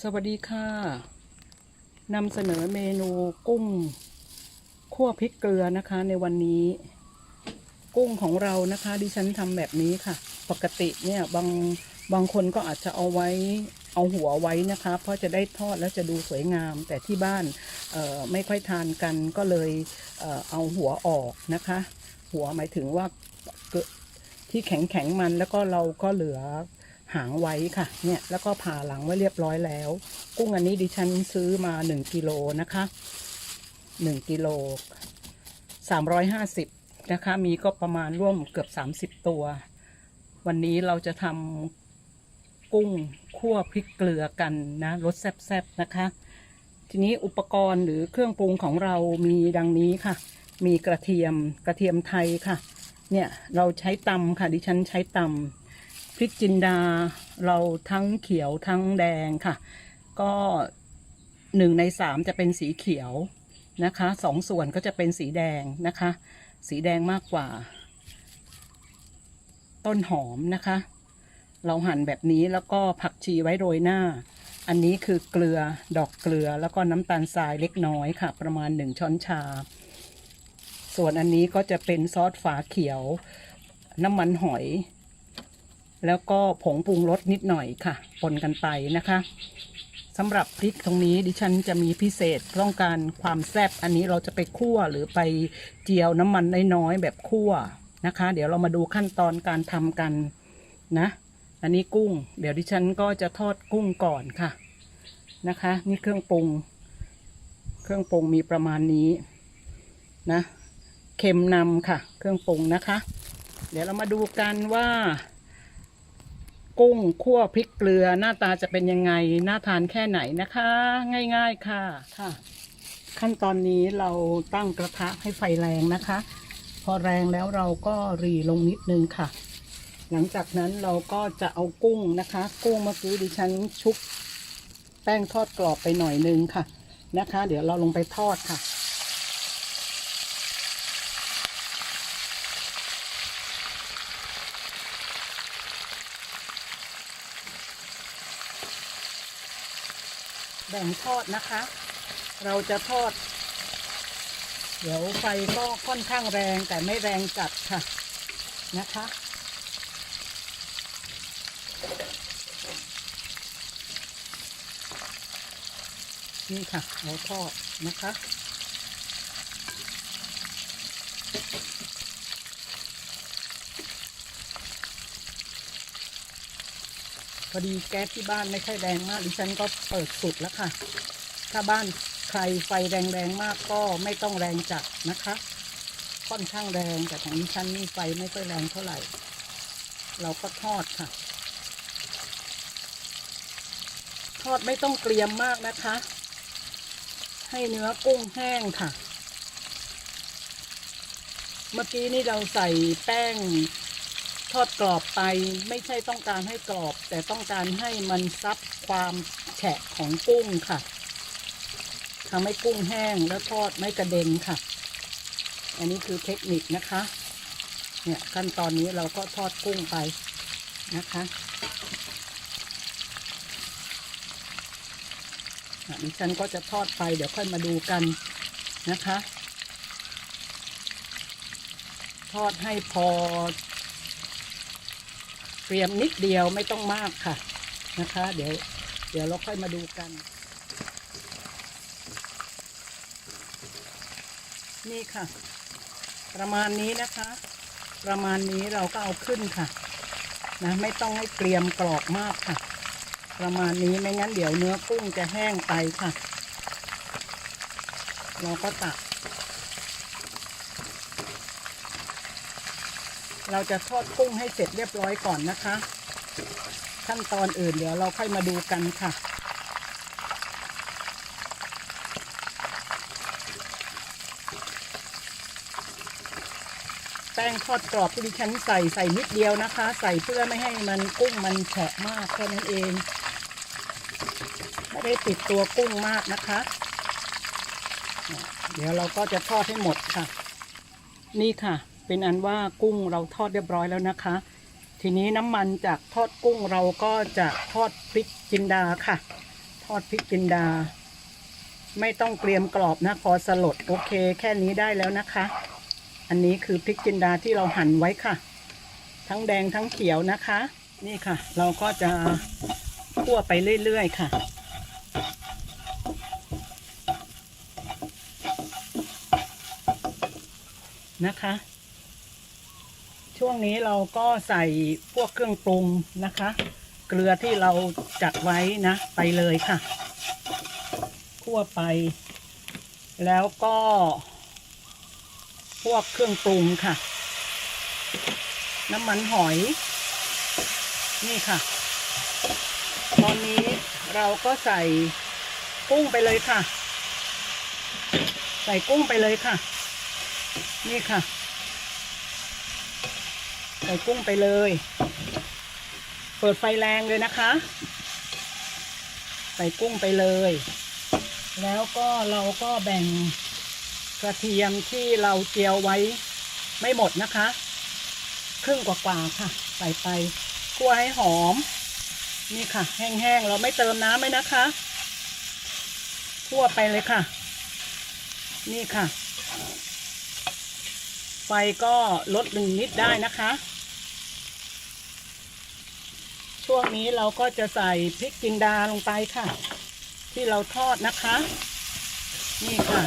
สวัสดีค่ะนำเสนอเมนูกุ้งคั่วพริกเกลือนะคะในวันนี้ กุ้งของเรานะคะ ดิฉันทำแบบนี้ค่ะ ปกติเนี่ยบางบางคนก็อาจจะเอาไว้เอาหัวไว้นะคะ เพราะจะได้ทอดแล้วจะดูสวยงาม แต่ที่บ้านไม่ค่อยทานกันก็เลยเอเอาหัวออกนะคะ หัวหมายถึงว่าที่แข็งแข็งๆมันแล้วก็เราก็เหลือ หางไว้ค่ะ เนี่ยแล้วก็ผ่าหลังไว้เรียบร้อยแล้ว กุ้งอันนี้ดิฉันซื้อมาหนึ่งกิโลนะคะหนึ่งกิโลสามร้อยห้าสิบนะคะ มีก็ประมาณร่วมเกือบสามสิบตัว วันนี้เราจะทำกุ้งคั่วพริกเกลือกันนะรสแซ่บๆนะคะ ทีนี้อุปกรณ์หรือเครื่องปรุงของเรามีดังนี้ค่ะ มีกระเทียมกระเทียมไทยค่ะ เนี่ยเราใช้ตำค่ะดิฉันใช้ตำ พริกจินดาเราทั้งเขียวทั้งแดงค่ะ ก็หนึ่งในสามจะเป็นสีเขียวนะคะสองส่วนก็จะเป็นสีแดงนะคะ สีแดงมากกว่า ต้นหอมนะคะ เราหั่นแบบนี้แล้วก็ผักชีไว้โรยหน้า อันนี้คือเกลือดอกเกลือแล้วก็น้ำตาลทรายเล็กน้อยค่ะ ประมาณหนึ่งช้อนชา ส่วนอันนี้ก็จะเป็นซอสฝาเขียว น้ำมันหอย แล้วก็ผงปรุงรสนิดหน่อยค่ะปนกันไปนะคะสำหรับพริกตรงนี้ดิฉันจะมีพิเศษต้องการความแซ่บอันนี้เราจะไปคั่วหรือไปเจียวน้ำมันน้อยๆแบบคั่วนะคะ เดี๋ยวเรามาดูขั้นตอนการทำกันนะ อันนี้กุ้ง เดี๋ยวดิฉันก็จะทอดกุ้งก่อนค่ะนะคะ นี่เครื่องปรุง เครื่องปรุงมีประมาณนี้นะเค็มนำค่ะ เครื่องปรุงนะคะ เดี๋ยวเรามาดูกันว่า กุ้งคั่วพริกเกลือ หน้าตาจะเป็นยังไงน่าทานแค่ไหนนะคะ ง่าย ๆค่ะค่ะ ขั้นตอนนี้เราตั้งกระทะให้ไฟแรงนะคะ พอแรงแล้วเราก็รีลงนิดนึงค่ะ หลังจากนั้นเราก็จะเอากุ้งนะคะ กุ้งเมื่อกี้ดิฉันชุบแป้งทอดกรอบไปหน่อยนึงค่ะนะคะ เดี๋ยวเราลงไปทอดค่ะ แบ่งทอดนะคะ เราจะทอด เดี๋ยวไฟก็ค่อนข้างแรงแต่ไม่แรงจัดค่ะนะคะ นี่ค่ะ เราทอดนะคะ พอดีแก๊สที่บ้านไม่ค่อยแรงมากดิฉันก็เปิดสุดแล้วค่ะ ถ้าบ้านใครไฟแรงๆมากก็ไม่ต้องแรงจัดนะคะ ค่อนข้างแรงแต่ของดิฉันนี่ไฟไม่ค่อยแรงเท่าไหร่ เราก็ทอดค่ะ ทอดไม่ต้องเกรียมมากนะคะ ให้เนื้อกุ้งแห้งค่ะ เมื่อกี้นี่เราใส่แป้ง ทอดกรอบไปไม่ใช่ต้องการให้กรอบ แต่ต้องการให้มันซับความแฉะของกุ้งค่ะทำให้กุ้งแห้งแล้วทอดไม่กระเด็นค่ะ อันนี้คือเทคนิคนะคะ เนี่ยขั้นตอนนี้เราก็ทอดกุ้งไปนะคะอะดิฉันก็จะทอดไปเดี๋ยวค่อยมาดูกันนะคะ ทอดให้พอ รียมนิดเดียวไม่ต้องมากค่ะนะคะ เดี๋ยว เดี๋ยวเราค่อยมาดูกัน นี่ค่ะ ประมาณนี้นะคะ ประมาณนี้เราก็เอาขึ้นค่ะ นะไม่ต้องให้เกรียมกรอบมากค่ะ ประมาณนี้ไม่งั้นเดี๋ยวเนื้อกุ้งจะแห้งไปค่ะ เราก็ตัก เราจะทอดกุ้งให้เสร็จเรียบร้อยก่อนนะคะ ขั้นตอนอื่นเดี๋ยวเราค่อยมาดูกันค่ะ แป้งทอดกรอบที่ดิฉันใส่ใส่นิดเดียวนะคะ ใส่เพื่อไม่ให้มันกุ้งมันแฉะมากแค่นั้นเอง ไม่ได้ติดตัวกุ้งมากนะคะ เดี๋ยวเราก็จะทอดให้หมดค่ะ นี่ค่ะ เป็นอันว่ากุ้งเราทอดเรียบร้อยแล้วนะคะ ทีนี้น้ำมันจากทอดกุ้งเราก็จะทอดพริกจินดาค่ะ ทอดพริกจินดา ไม่ต้องเกรียมกรอบนะพอสลดโอเค แค่นี้ได้แล้วนะคะ อันนี้คือพริกจินดาที่เราหั่นไว้ค่ะ ทั้งแดงทั้งเขียวนะคะ นี่ค่ะ เราก็จะคั่วไปเรื่อยๆค่ะนะคะ ช่วงนี้เราก็ใส่พวกเครื่องปรุงนะคะ เกลือที่เราจัดไว้นะไปเลยค่ะคั่วไป แล้วก็ พวกเครื่องปรุงค่ะ น้ำมันหอย นี่ค่ะ ตอนนี้เราก็ใส่กุ้งไปเลยค่ะ ใส่กุ้งไปเลยค่ะ นี่ค่ะ ใส่กุ้งไปเลย เปิดไฟแรงเลยนะคะ ใส่กุ้งไปเลย แล้วก็เราก็แบ่งกระเทียมที่เราเจียวไว้ไม่หมดนะคะ ครึ่งกว่าๆค่ะ ใส่ไปคั่วให้หอม นี่ค่ะ แห้งๆ เราไม่เติมน้ำไหมนะคะคั่วไปเลยค่ะ นี่ค่ะ ไฟก็ลดหนึ่งนิดได้นะคะ ช่วงนี้เราก็จะใส่พริกจินดาลงไปค่ะ ที่เราทอดนะคะ นี่ค่ะ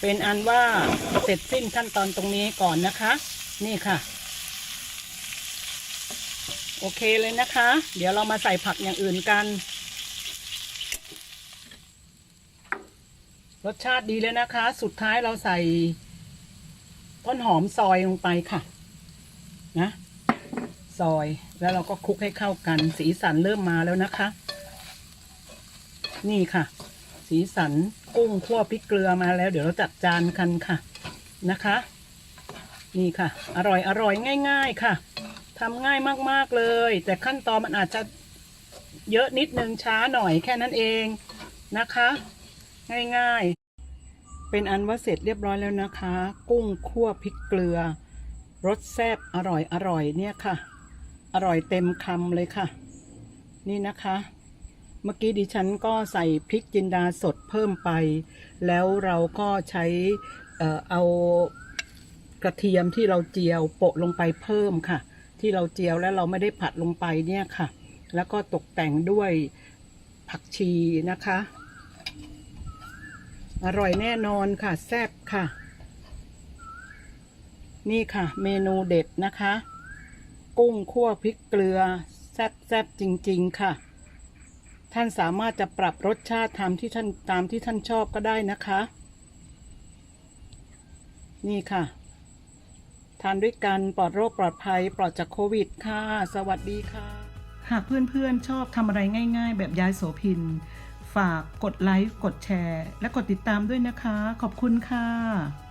เป็นอันว่าเสร็จสิ้นขั้นตอนตรงนี้ก่อนนะคะ นี่ค่ะ โอเคเลยนะคะ เดี๋ยวเรามาใส่ผักอย่างอื่นกัน รสชาติดีเลยนะคะ สุดท้ายเราใส่ต้นหอมซอยลงไปค่ะ นะ ซอย แล้วเราก็คลุกให้เข้ากัน สีสันเริ่มมาแล้วนะคะ นี่ค่ะ สีสันกุ้งคั่วพริกเกลือมาแล้ว เดี๋ยวเราจัดจานกันค่ะนะคะ นี่ค่ะ อร่อยอร่อยง่าย ๆค่ะทำง่ายมากๆเลย แต่ขั้นตอนมันอาจจะเยอะนิดนึงช้าหน่อยแค่นั้นเองนะคะ ง่ายๆ เป็นอันว่าเสร็จเรียบร้อยแล้วนะคะ กุ้งคั่วพริกเกลือรสแซ่บอร่อยอร่อยเนี่ยค่ะ อร่อยเต็มคำเลยค่ะ นี่นะคะ เมื่อกี้ดิฉันก็ใส่พริกจินดาสดเพิ่มไป แล้วเราก็ใช้เออเอากระเทียมที่เราเจียวโปะลงไปเพิ่มค่ะ ที่เราเจียวแล้วเราไม่ได้ผัดลงไปเนี่ยค่ะ แล้วก็ตกแต่งด้วยผักชีนะคะ อร่อยแน่นอนค่ะ แซ่บค่ะ นี่ค่ะ เมนูเด็ดนะคะ กุ้งคั่วพริกเกลือ แซ่บแซ่บจริง ๆ ค่ะ ท่านสามารถจะปรับรสชาติตามที่ท่านตามที่ท่านชอบก็ได้นะคะ นี่ค่ะ ทานด้วยกันปลอดโรคปลอดภัยปลอดจากโควิดค่ะ สวัสดีค่ะ หากเพื่อนๆชอบทำอะไรง่าย ๆ แบบยายโสพิน ฝากกดไลค์กดแชร์ และกดติดตามด้วยนะคะ ขอบคุณค่ะ